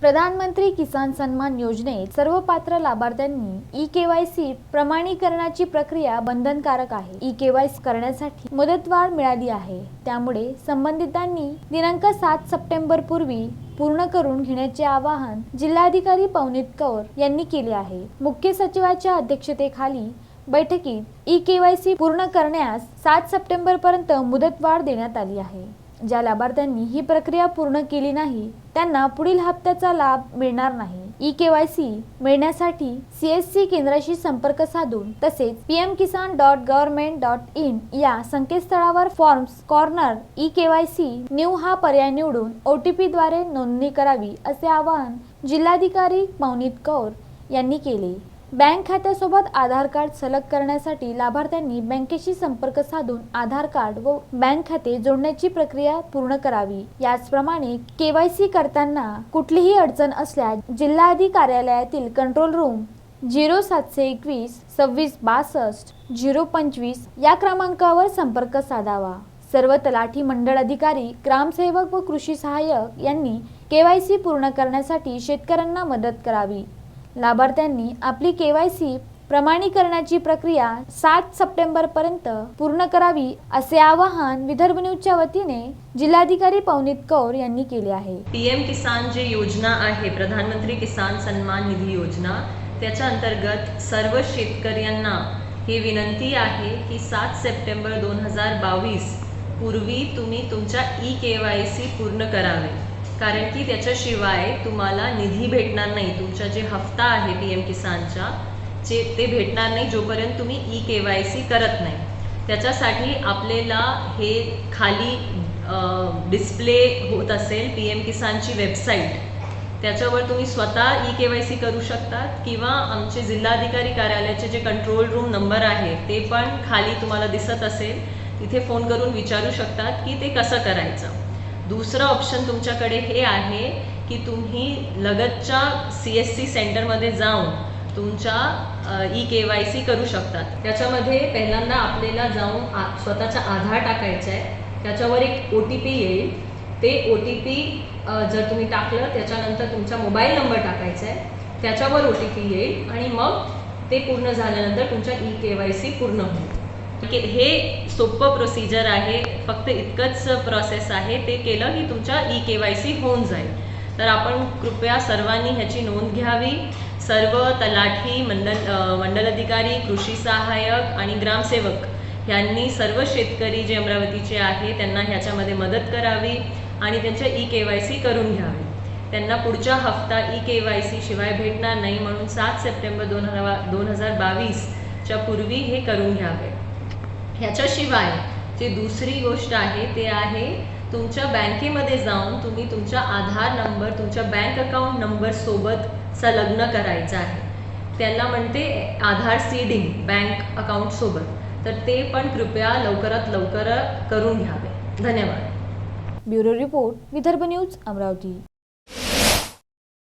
प्रधानमंत्री किसान सन्मान योजनेत सर्व पात्र लाभार्थ्यांनी ई केवायसी प्रमाणीकरणाची प्रक्रिया बंधनकारक आहे. ई केवायसी करण्यासाठी मुदतवाढ मिळाली आहे. त्यामुळे संबंधितांनी दिनांक सात सप्टेंबर पूर्वी पूर्ण करून घेण्याचे आवाहन जिल्हाधिकारी पवनीत कौर यांनी केले आहे. मुख्य सचिवाच्या अध्यक्षतेखाली बैठकीत ई केवायसी पूर्ण करण्यास सात सप्टेंबर पर्यंत मुदतवाढ देण्यात आली आहे. ज्या लाभार्थ्यांनी ही प्रक्रिया पूर्ण केली नाही त्यांना पुढील हप्त्याचा लाभ मिळणार नाही. ई केवायसी मिळण्यासाठी सीएससी केंद्राशी संपर्क साधून तसेच PM Kisan dot government dot in या संकेतस्थळावर forms corner e KYC new हा पर्याय निवडून ओ टी पीद्वारे नोंदणी करावी असे आवाहन जिल्हाधिकारी पवनीत कौर यांनी केले. बँक खात्यासोबत आधार कार्ड सलग करण्यासाठी लाभार्थ्यांनी बँकेशी संपर्क साधून आधार कार्ड व बँक खाते जोडण्याची प्रक्रिया पूर्ण करावी. याचप्रमाणे केवायसी करताना कुठलीही अडचण असल्यास जिल्हाधिकारी कार्यालयातील कंट्रोल रूम झिरो सातशे एकवीस सव्वीस बासष्ट झिरो पंचवीस या क्रमांकावर संपर्क साधावा. सर्व तलाठी मंडळ अधिकारी ग्रामसेवक व कृषी सहाय्यक यांनी केवायसी पूर्ण करण्यासाठी शेतकऱ्यांना मदत करावी. लाभार्थ्यांनी आपली केवायसी प्रमाणीकरणाची प्रक्रिया सात सप्टेंबर पर्यंत पूर्ण करावी असे आवाहन विदर्भ न्यूजच्या वतीने जिल्हाधिकारी पवनीत कौर यांनी केले आहे. पी एम किसान जे योजना आहे प्रधानमंत्री किसान सन्मान निधी योजना त्याच्या अंतर्गत सर्व शेतकऱ्यांना ही विनंती आहे की सात सप्टेंबर दोन हजार बावीस पूर्वी तुम्ही तुमच्या ई के वाय सी पूर्ण करावे. कारण की त्याच्याशिवाय तुम्हाला निधी भेटणार नाही. तुमचा जे हफ्ता आहे पी एम किसानचा जे ते भेटणार नाही जोपर्यंत तुम्ही ई के वाय सी करत नाही. त्याच्यासाठी आपल्याला हे खाली डिस्प्ले होत असेल पी एम किसानची वेबसाईट त्याच्यावर तुम्ही स्वतः ई के वाय सी करू शकतात किंवा आमचे जिल्हाधिकारी कार्यालयाचे जे कंट्रोल रूम नंबर आहे ते पण खाली तुम्हाला दिसत असेल. तिथे फोन करून विचारू शकतात की ते कसं करायचं. दुसरं ऑप्शन तुमच्याकडे हे आहे की तुम्ही लगतच्या सी एस सी सेंटरमध्ये जाऊन तुमच्या ई के वाय सी करू शकतात. त्याच्यामध्ये पहिल्यांदा आपल्याला जाऊन आ स्वतःचा आधार टाकायचा आहे. त्याच्यावर एक ओ टी पी येईल. ते ओ टी पी जर तुम्ही टाकलं त्याच्यानंतर तुमचा मोबाईल नंबर टाकायचा आहे. त्याच्यावर ओ टी पी येईल आणि मग ते पूर्ण झाल्यानंतर तुमच्या ई के वाय सी पूर्ण होईल. ठीक आहे हे सोपं प्रोसिजर आहे फक्त इतकंच प्रोसेस आहे ते केलं की तुमच्या ई के वाय सी होऊन जाईल. तर आपण कृपया सर्वांनी ह्याची नोंद घ्यावी. सर्व तलाठी मंडल मंडल अधिकारी कृषी सहाय्यक आणि ग्रामसेवक यांनी सर्व शेतकरी जे अमरावतीचे आहे त्यांना ह्याच्यामध्ये मदत करावी आणि त्यांच्या ई के वाय सी करून घ्यावी. त्यांना पुढच्या हफ्ता ई के वाय सी शिवाय भेटणार नाही म्हणून सात सप्टेंबर दोन हजार दोन हजार बावीसच्या पूर्वी हे करून घ्यावे. ह्याच्याशिवाय जी दुसरी गोष्ट आहे ते आहे तुमच्या बँकेमध्ये जाऊन तुम्ही तुमचा आधार नंबर तुमच्या बँक अकाउंट नंबर सोबत संलग्न करायचा आहे. त्याला म्हणते आधार सीडिंग बँक अकाउंटसोबत तर ते पण कृपया लवकरात लवकर करून घ्यावे. धन्यवाद. Bureau report Vidarbha news Amravati.